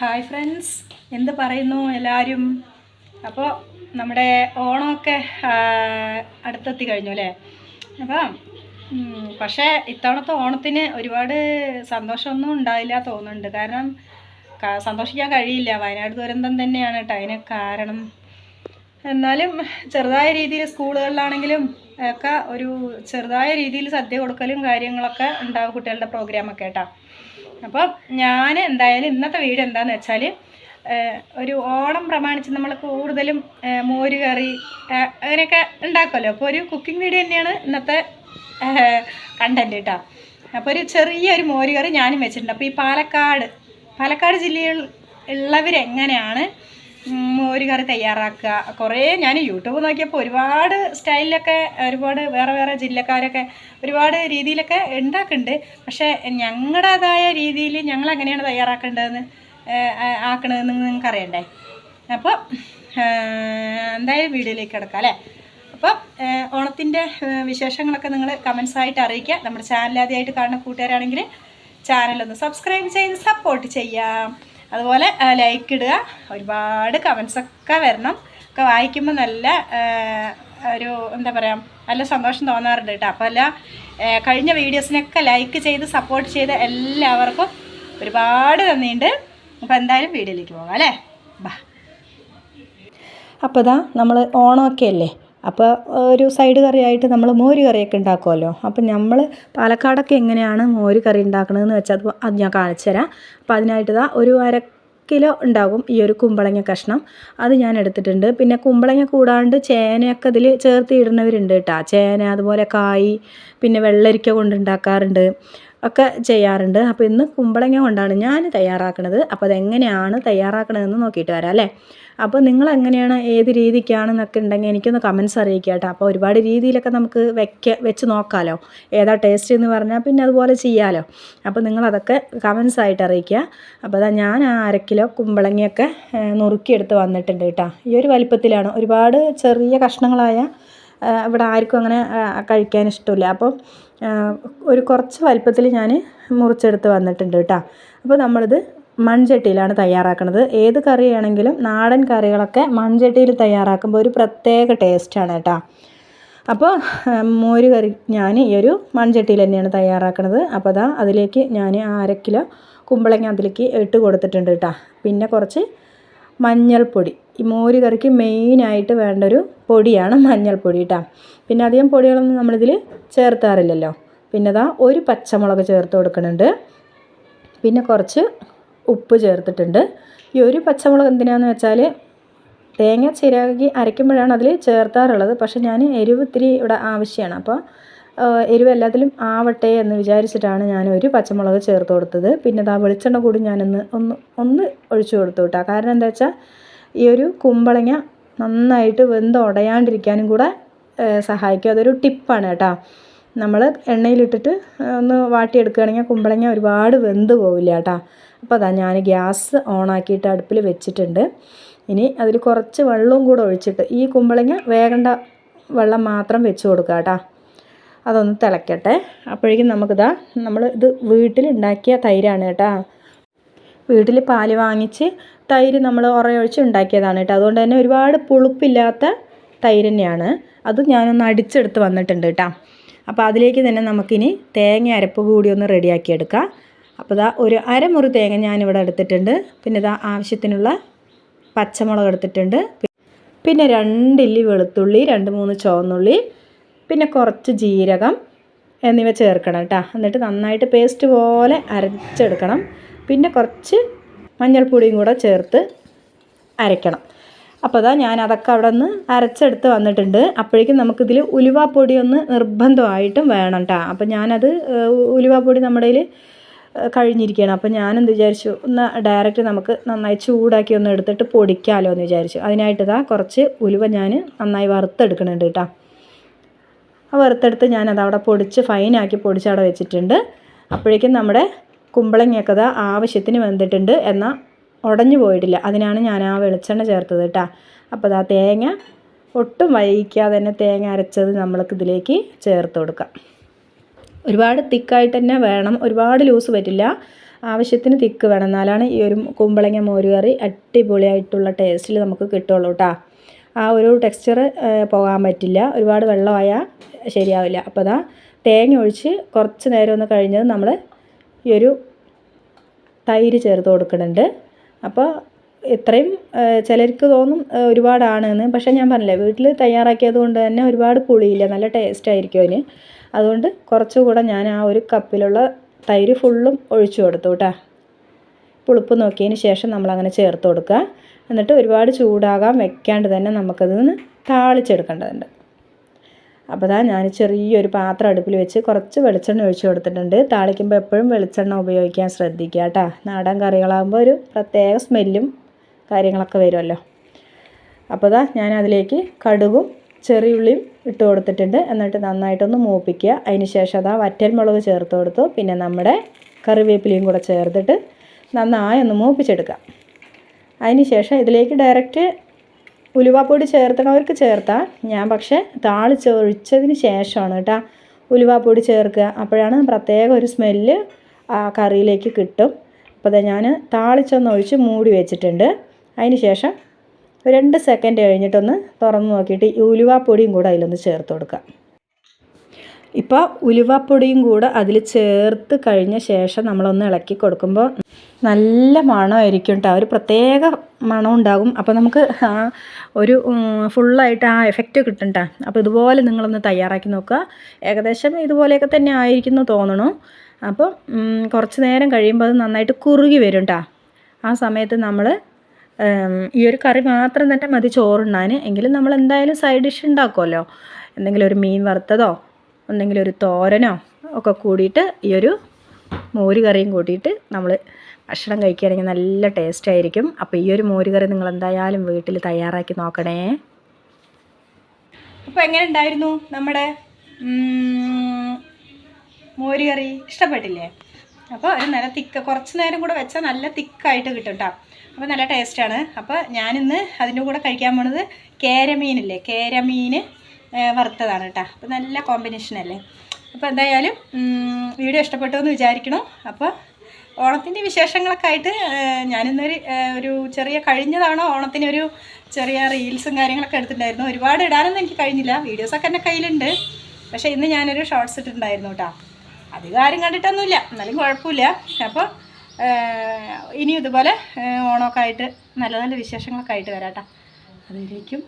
Hi friends എന്ത് പറയുന്നു എല്ലാവരും അപ്പോൾ നമ്മുടെ ഓണമൊക്കെ അടുത്തെത്തി കഴിഞ്ഞു അല്ലേ? അപ്പം പക്ഷേ ഇത്തവണത്തെ ഓണത്തിന് ഒരുപാട് സന്തോഷമൊന്നും ഉണ്ടായില്ല തോന്നുന്നുണ്ട്. കാരണം സന്തോഷിക്കാൻ കഴിയില്ല. വയനാട് ദുരന്തം തന്നെയാണ് കേട്ടോ അതിന് കാരണം. എന്നാലും ചെറുതായ രീതിയിൽ സ്കൂളുകളിലാണെങ്കിലും ഒക്കെ ഒരു ചെറുതായ രീതിയിൽ സദ്യ കൊടുക്കലും കാര്യങ്ങളൊക്കെ ഉണ്ടാവും കുട്ടികളുടെ പ്രോഗ്രാമൊക്കെ കേട്ടോ. അപ്പോൾ ഞാൻ എന്തായാലും ഇന്നത്തെ വീഡിയോ എന്താണെന്ന് വെച്ചാൽ ഒരു ഓണം പ്രമാണിച്ച് നമ്മൾ കൂടുതലും മോര് കറി അങ്ങനെയൊക്കെ ഉണ്ടാക്കുമല്ലോ. അപ്പോൾ ഒരു കുക്കിംഗ് വീഡിയോ തന്നെയാണ് ഇന്നത്തെ കണ്ടന്റ് കേട്ടോ അപ്പോൾ ഒരു ചെറിയൊരു മോര് കറി ഞാനും വെച്ചിട്ടുണ്ട്. അപ്പോൾ ഈ പാലക്കാട് പാലക്കാട് ജില്ലയിൽ ഉള്ളവരെങ്ങനെയാണ് ഉം, മോര് കറി തയ്യാറാക്കുക. കുറേ ഞാൻ യൂട്യൂബ് നോക്കിയപ്പോൾ ഒരുപാട് സ്റ്റൈലിലൊക്കെ ഒരുപാട് വേറെ വേറെ ജില്ലക്കാരൊക്കെ ഒരുപാട് രീതിയിലൊക്കെ ഉണ്ടാക്കുന്നുണ്ട്. പക്ഷേ ഞങ്ങളുടേതായ രീതിയിൽ ഞങ്ങൾ എങ്ങനെയാണ് തയ്യാറാക്കേണ്ടതെന്ന് ആക്കണതെന്ന് നിങ്ങൾക്ക് അറിയണ്ടേ അപ്പോൾ എന്തായാലും വീഡിയോയിലേക്ക് കിടക്കാം അല്ലേ? അപ്പം ഓണത്തിന്റെ വിശേഷങ്ങളൊക്കെ നിങ്ങൾ കമൻസായിട്ട് അറിയിക്കുക. നമ്മുടെ ചാനൽ ആദ്യമായിട്ട് കാണുന്ന കൂട്ടുകാരാണെങ്കിൽ ചാനലൊന്ന് സബ്സ്ക്രൈബ് ചെയ്ത് സപ്പോർട്ട് ചെയ്യാം. അതുപോലെ ലൈക്ക് ഇടുക. ഒരുപാട് കമൻസ് ഒക്കെ വരണം. ഒക്കെ വായിക്കുമ്പോൾ നല്ല ഒരു എന്താ പറയുക നല്ല സന്തോഷം തോന്നാറുണ്ട് കേട്ടോ. അപ്പോൾ അല്ല കഴിഞ്ഞ വീഡിയോസിനൊക്കെ ലൈക്ക് ചെയ്ത് സപ്പോർട്ട് ചെയ്ത എല്ലാവർക്കും ഒരുപാട് നന്ദിയുണ്ട്. അപ്പോൾ എന്തായാലും വീഡിയോയിലേക്ക് പോകാം അല്ലേ? ബാ. അപ്പോൾ ഇതാ നമ്മൾ ഓണമൊക്കെ അല്ലേ? അപ്പോൾ ഒരു സൈഡ് കറിയായിട്ട് നമ്മൾ മോര് കറിയൊക്കെ ഉണ്ടാക്കുമല്ലോ അപ്പോൾ നമ്മൾ പാലക്കാടൊക്കെ എങ്ങനെയാണ് മോര് കറി ഉണ്ടാക്കണതെന്ന് വെച്ചാൽ അത് ഞാൻ കാണിച്ചു തരാം. അപ്പോൾ അതിനായിട്ട് ഇതാ ഒരു അര കിലോ ഉണ്ടാകും ഈ ഒരു കുമ്പളങ്ങ കഷ്ണം. അത് ഞാൻ എടുത്തിട്ടുണ്ട്. പിന്നെ കുമ്പളങ്ങ കൂടാണ്ട് ചേനയൊക്കെ ഇതിൽ ചേർത്ത് ഇടുന്നവരുണ്ട് കേട്ടോ. ചേന അതുപോലെ കായ് പിന്നെ വെള്ളരിക്ക കൊണ്ട് ഉണ്ടാക്കാറുണ്ട്. ഒക്കെ ചെയ്യാറുണ്ട്. അപ്പോൾ ഇന്ന് കുമ്പളങ്ങ കൊണ്ടാണ് ഞാൻ തയ്യാറാക്കുന്നത് അപ്പോൾ അതെങ്ങനെയാണ് തയ്യാറാക്കണതെന്ന് നോക്കിയിട്ട് വരാം അല്ലേ? അപ്പോൾ നിങ്ങൾ എങ്ങനെയാണ് ഏത് രീതിക്കാണെന്നൊക്കെ ഉണ്ടെങ്കിൽ എനിക്കൊന്ന് കമൻസ് അറിയിക്കുക കേട്ടോ. അപ്പോൾ ഒരുപാട് രീതിയിലൊക്കെ നമുക്ക് വെക്ക വെച്ച് നോക്കാമല്ലോ ഏതാ ടേസ്റ്റ് എന്ന് പറഞ്ഞാൽ പിന്നെ അതുപോലെ ചെയ്യാമല്ലോ അപ്പോൾ നിങ്ങളതൊക്കെ കമൻസ് ആയിട്ട് അറിയിക്കുക. അപ്പോൾ അതാ ഞാൻ ആ കിലോ കുമ്പളങ്ങയൊക്കെ നുറുക്കിയെടുത്ത് വന്നിട്ടുണ്ട് കേട്ടോ. ഈ ഒരു വലിപ്പത്തിലാണ്. ഒരുപാട് ചെറിയ കഷ്ണങ്ങളായ ഇവിടെ ആർക്കും അങ്ങനെ കഴിക്കാൻ ഇഷ്ടമില്ല. അപ്പോൾ ഒരു കുറച്ച് വലിപ്പത്തിൽ ഞാൻ മുറിച്ചെടുത്ത് വന്നിട്ടുണ്ട് കേട്ടോ. അപ്പോൾ നമ്മളിത് മൺചട്ടിയിലാണ് തയ്യാറാക്കുന്നത് ഏത് കറിയാണെങ്കിലും നാടൻ കറികളൊക്കെ മൺചട്ടിയിൽ തയ്യാറാക്കുമ്പോൾ ഒരു പ്രത്യേക ടേസ്റ്റാണ് കേട്ടോ. അപ്പോൾ മോര് കറി ഞാൻ ഈ ഒരു മൺചട്ടിയിൽ തന്നെയാണ് തയ്യാറാക്കുന്നത് അപ്പോൾ അതാ അതിലേക്ക് ഞാൻ അര കിലോ കുമ്പളങ്ങ അതിലേക്ക് ഇട്ട് കൊടുത്തിട്ടുണ്ട് കേട്ടോ. പിന്നെ കുറച്ച് മഞ്ഞൾപ്പൊടി. ഈ മോര് കറിക്ക് മെയിനായിട്ട് വേണ്ട ഒരു പൊടിയാണ് മഞ്ഞൾപ്പൊടി കേട്ടോ പിന്നെ അധികം പൊടികളൊന്നും നമ്മളിതിൽ ചേർത്താറില്ലല്ലോ. പിന്നെ ദാ ഒരു പച്ചമുളക് ചേർത്ത് കൊടുക്കുന്നുണ്ട് പിന്നെ കുറച്ച് ഉപ്പ് ചേർത്തിട്ടുണ്ട്. ഈ ഒരു പച്ചമുളക് എന്തിനാന്ന് വെച്ചാൽ തേങ്ങ ചിരകി അരയ്ക്കുമ്പോഴാണ് അതിൽ ചേർത്താറുള്ളത്. പക്ഷെ ഞാൻ എരിവ് ഇത്തിരി ഇവിടെ ആവശ്യമാണ് അപ്പോൾ എരിവ് എല്ലാത്തിലും ആവട്ടെ എന്ന് വിചാരിച്ചിട്ടാണ് ഞാൻ ഒരു പച്ചമുളക് ചേർത്ത് കൊടുത്തത്. പിന്നെ ആ വെളിച്ചെണ്ണ കൂടി ഞാനൊന്ന് ഒന്ന് ഒന്ന് ഒഴിച്ചു കൊടുത്തു കേട്ടോ. കാരണം എന്താ വെച്ചാൽ ഈ ഒരു കുമ്പളങ്ങ നന്നായിട്ട് വെന്ത് ഉടയാണ്ടിരിക്കാനും കൂടെ സഹായിക്കും. അതൊരു ടിപ്പാണ് കേട്ടോ. നമ്മൾ എണ്ണയിലിട്ടിട്ട് ഒന്ന് വാട്ടിയെടുക്കുകയാണെങ്കിൽ കുമ്പളങ്ങ ഒരുപാട് വെന്ത് പോവില്ല കേട്ടോ. അപ്പോൾ അതാ ഞാൻ ഗ്യാസ് ഓണാക്കിയിട്ട് അടുപ്പിൽ വെച്ചിട്ടുണ്ട്. ഇനി അതിൽ കുറച്ച് വെള്ളവും കൂടെ ഒഴിച്ചിട്ട് ഈ കുമ്പളങ്ങ വേകണ്ട വെള്ളം മാത്രം വെച്ച് കൊടുക്കുക കേട്ടോ. അതൊന്ന് തിളയ്ക്കട്ടെ അപ്പോഴേക്കും നമുക്കിതാ നമ്മൾ ഇത് വീട്ടിലുണ്ടാക്കിയ തൈരാണ് കേട്ടോ. വീട്ടിൽ പാൽ വാങ്ങിച്ച് തൈര് നമ്മൾ ഉറയൊഴിച്ച് ഉണ്ടാക്കിയതാണ് കേട്ടോ. അതുകൊണ്ട് തന്നെ ഒരുപാട് പുളിപ്പില്ലാത്ത തൈര് തന്നെയാണ്. അത് ഞാനൊന്ന് അടിച്ചെടുത്ത് വന്നിട്ടുണ്ട് കേട്ടോ. അപ്പോൾ അതിലേക്ക് തന്നെ നമുക്കിനി തേങ്ങ അരപ്പ് കൂടി ഒന്ന് റെഡിയാക്കി എടുക്കാം. അപ്പോൾ ഇതാ ഒരു അരമുറി തേങ്ങ ഞാനിവിടെ എടുത്തിട്ടുണ്ട്. പിന്നെ ഇതാ ആവശ്യത്തിനുള്ള പച്ചമുളക് എടുത്തിട്ടുണ്ട്. പിന്നെ രണ്ടില്ലി വെളുത്തുള്ളി രണ്ട് മൂന്ന് ചുവന്നുള്ളി പിന്നെ കുറച്ച് ജീരകം എന്നിവ ചേർക്കണം കേട്ടോ എന്നിട്ട് നന്നായിട്ട് പേസ്റ്റ് പോലെ അരച്ചെടുക്കണം. പിന്നെ കുറച്ച് മഞ്ഞൾപ്പൊടിയും കൂടെ ചേർത്ത് അരയ്ക്കണം. അപ്പോൾ അതാ ഞാൻ അതൊക്കെ അവിടെ നിന്ന് അരച്ചെടുത്ത് വന്നിട്ടുണ്ട്. അപ്പോഴേക്കും നമുക്കിതിൽ ഉലുവാപ്പൊടി ഒന്ന് നിർബന്ധമായിട്ടും വേണം കേട്ടോ അപ്പോൾ ഞാനത് ഉലുവാപ്പൊടി നമ്മുടെ കയ്യിൽ കഴിഞ്ഞിരിക്കുകയാണ്. അപ്പോൾ ഞാനെന്ത് വിചാരിച്ചു ഒന്ന് ഡയറക്റ്റ് നമുക്ക് നന്നായി ചൂടാക്കി ഒന്ന് എടുത്തിട്ട് പൊടിക്കാമല്ലോ എന്ന് വിചാരിച്ചു. അതിനായിട്ട് ഇതാ കുറച്ച് ഉലുവ ഞാൻ നന്നായി വറുത്തെടുക്കുന്നുണ്ട് കേട്ടോ ആ വറുത്തെടുത്ത് ഞാനത് അവിടെ പൊടിച്ച് ഫൈനാക്കി പൊടിച്ച് അവിടെ വെച്ചിട്ടുണ്ട്. അപ്പോഴേക്കും നമ്മുടെ കുമ്പളങ്ങയൊക്കെ അത് ആവശ്യത്തിന് വെന്തിട്ടുണ്ട് എന്നാൽ ഉടഞ്ഞു പോയിട്ടില്ല. അതിനാണ് ഞാൻ ആ വെളിച്ചെണ്ണ ചേർത്തത് കേട്ടോ അപ്പോൾ ആ തേങ്ങ ഒട്ടും വൈകിക്കാതെ തന്നെ തേങ്ങ അരച്ചത് നമ്മൾക്ക് ഇതിലേക്ക് ചേർത്ത് കൊടുക്കാം. ഒരുപാട് തിക്കായിട്ട് തന്നെ വേണം. ഒരുപാട് ലൂസ് പറ്റില്ല. ആവശ്യത്തിന് തിക്ക് വേണം. എന്നാലാണ് ഈ ഒരു കുമ്പളങ്ങ മോരുകറി അടിപൊളിയായിട്ടുള്ള ടേസ്റ്റിൽ നമുക്ക് കിട്ടുള്ളൂ കേട്ടോ ആ ഒരു ടെക്സ്ചർ പോകാൻ പറ്റില്ല. ഒരുപാട് വെള്ളമായാൽ ശരിയാവില്ല. അപ്പോൾ അതാ തേങ്ങ ഒഴിച്ച് കുറച്ച് നേരം ഒന്ന് കഴിഞ്ഞത് നമ്മൾ ഈ ഒരു തൈര് ചേർത്ത് കൊടുക്കുന്നുണ്ട്. അപ്പോൾ ഇത്രയും ചിലർക്ക് തോന്നും ഒരുപാടാണ് ഒരുപാടാണെന്ന്. പക്ഷേ ഞാൻ പറഞ്ഞില്ല വീട്ടിൽ തയ്യാറാക്കിയത് കൊണ്ട് തന്നെ ഒരുപാട് പുളിയില്ല. നല്ല ടേസ്റ്റ് ആയിരിക്കും അതിന്. അതുകൊണ്ട് കുറച്ചുകൂടെ ഞാൻ ആ ഒരു കപ്പിലുള്ള തൈര് ഫുള്ളും ഒഴിച്ചു കൊടുത്തു കേട്ടോ. പുളിപ്പ് നോക്കിയതിന് ശേഷം നമ്മളങ്ങനെ ചേർത്ത് കൊടുക്കുക. എന്നിട്ട് ഒരുപാട് ചൂടാകാൻ വെക്കാണ്ട് തന്നെ നമുക്കതൊന്ന് താളിച്ചെടുക്കേണ്ടതുണ്ട്. അപ്പോൾ ദാ ഞാൻ ചെറിയൊരു പാത്രം അടുപ്പിൽ വെച്ച് കുറച്ച് വെളിച്ചെണ്ണ ഒഴിച്ചു കൊടുത്തിട്ടുണ്ട്. താളിക്കുമ്പോൾ എപ്പോഴും വെളിച്ചെണ്ണ ഉപയോഗിക്കാൻ ശ്രദ്ധിക്കുക കേട്ടോ. നാടൻ കറികളാകുമ്പോൾ ഒരു പ്രത്യേക സ്മെല്ലും കാര്യങ്ങളൊക്കെ വരുമല്ലോ. അപ്പോൾ ദാ ഞാൻ അതിലേക്ക് കടുകും ചെറിയുള്ളിയും ഇട്ട് കൊടുത്തിട്ടുണ്ട്. എന്നിട്ട് നന്നായിട്ടൊന്ന് മൂപ്പിക്കുക. അതിന് ശേഷം അതാ വറ്റൽമുളക് ചേർത്ത് കൊടുത്തു. പിന്നെ നമ്മുടെ കറിവേപ്പിലയും കൂടെ ചേർത്തിട്ട് നന്നായി ഒന്ന് മൂപ്പിച്ചെടുക്കാം അതിന് ശേഷം ഇതിലേക്ക് ഡയറക്റ്റ് ഉലുവാപ്പൊടി ചേർത്തണവർക്ക് ചേർത്താം. ഞാൻ പക്ഷേ താളിച്ചൊഴിച്ചതിന് ശേഷമാണ് കേട്ടോ ഉലുവാപ്പൊടി ചേർക്കുക. അപ്പോഴാണ് പ്രത്യേക ഒരു സ്മെല്ല് ആ കറിയിലേക്ക് കിട്ടും. അപ്പോൾ ഞാൻ താളിച്ചൊന്ന് ഒഴിച്ച് മൂടി വെച്ചിട്ടുണ്ട്. അതിന് ശേഷം രണ്ട് സെക്കൻഡ് കഴിഞ്ഞിട്ടൊന്ന് തുറന്ന് നോക്കിയിട്ട് ഈ ഉലുവാപ്പൊടിയും കൂടെ അതിലൊന്ന് ചേർത്ത് കൊടുക്കുക ഇപ്പോൾ ഉലുവാപ്പൊടിയും കൂടെ അതിൽ ചേർത്ത് കഴിഞ്ഞ ശേഷം നമ്മളൊന്ന് ഇളക്കി കൊടുക്കുമ്പോൾ നല്ല മണമായിരിക്കും കേട്ടോ ഒരു പ്രത്യേക മണം ഉണ്ടാകും. അപ്പോൾ നമുക്ക് ആ ഒരു ഫുള്ളായിട്ട് ആ എഫക്റ്റ് കിട്ടും കേട്ടോ അപ്പോൾ ഇതുപോലെ നിങ്ങളൊന്ന് തയ്യാറാക്കി നോക്കുക. ഏകദേശം ഇതുപോലെയൊക്കെ തന്നെ ആയിരിക്കുന്നു തോന്നണു. അപ്പോൾ കുറച്ച് നേരം കഴിയുമ്പോൾ അത് നന്നായിട്ട് കുറുകി വരും കേട്ടോ ആ സമയത്ത് നമ്മൾ ഈ ഒരു കറി മാത്രം തന്നെ മതി ചോറുണ്ണാൻ. എങ്കിലും നമ്മൾ എന്തായാലും സൈഡ് ഡിഷ് ഉണ്ടാക്കുമല്ലോ എന്തെങ്കിലും ഒരു മീൻ വറുത്തതോ എന്തെങ്കിലും ഒരു തോരനോ ഒക്കെ കൂടിയിട്ട് ഈ ഒരു മോര് കറിയും കൂട്ടിയിട്ട് നമ്മൾ ഭക്ഷണം കഴിക്കുകയാണെങ്കിൽ നല്ല ടേസ്റ്റ് ആയിരിക്കും. അപ്പോൾ ഈ ഒരു മോര് കറി നിങ്ങൾ എന്തായാലും വീട്ടിൽ തയ്യാറാക്കി നോക്കണേ. അപ്പോൾ എങ്ങനെ ഉണ്ടായിരുന്നു നമ്മുടെ മോര് കറി? ഇഷ്ടപ്പെട്ടില്ലേ? അപ്പോൾ ഒരു നല്ല തിക്ക് കുറച്ച് നേരം കൂടെ വെച്ചാൽ നല്ല തിക്കായിട്ട് കിട്ടും കേട്ടോ അപ്പോൾ നല്ല ടേസ്റ്റാണ് അപ്പോൾ ഞാനിന്ന് അതിന്റെ കൂടെ കഴിക്കാൻ പോണത് കേരമീനില്ലേ? കേരമീൻ വറുത്തതാണ് കേട്ടോ അപ്പോൾ നല്ല കോമ്പിനേഷൻ അല്ലേ? അപ്പോൾ എന്തായാലും വീഡിയോ ഇഷ്ടപ്പെട്ടു എന്ന് വിചാരിക്കണം അപ്പോൾ ഓണത്തിന്റെ വിശേഷങ്ങളൊക്കെ ആയിട്ട് ഞാനിന്നൊരു ഒരു ചെറിയ കഴിഞ്ഞ തവണ ഓണത്തിന് ഒരു ചെറിയ റീൽസും കാര്യങ്ങളൊക്കെ എടുത്തിട്ടുണ്ടായിരുന്നു. ഒരുപാട് ഇടാനൊന്നും എനിക്ക് കഴിഞ്ഞില്ല. വീഡിയോസൊക്കെ എന്റെ കയ്യിലുണ്ട്. പക്ഷേ ഇന്ന് ഞാനൊരു ഷോർട്സ് ഇട്ടിട്ടുണ്ടായിരുന്നു കേട്ടോ അധികം ആരും കണ്ടിട്ടൊന്നുമില്ല. എന്നാലും കുഴപ്പമില്ല. അപ്പോൾ ഇനിയും ഇതുപോലെ ഓണമൊക്കെ ആയിട്ട് നല്ല നല്ല വിശേഷങ്ങളൊക്കെ ആയിട്ട് വരാം കേട്ടോ അതിലേക്കും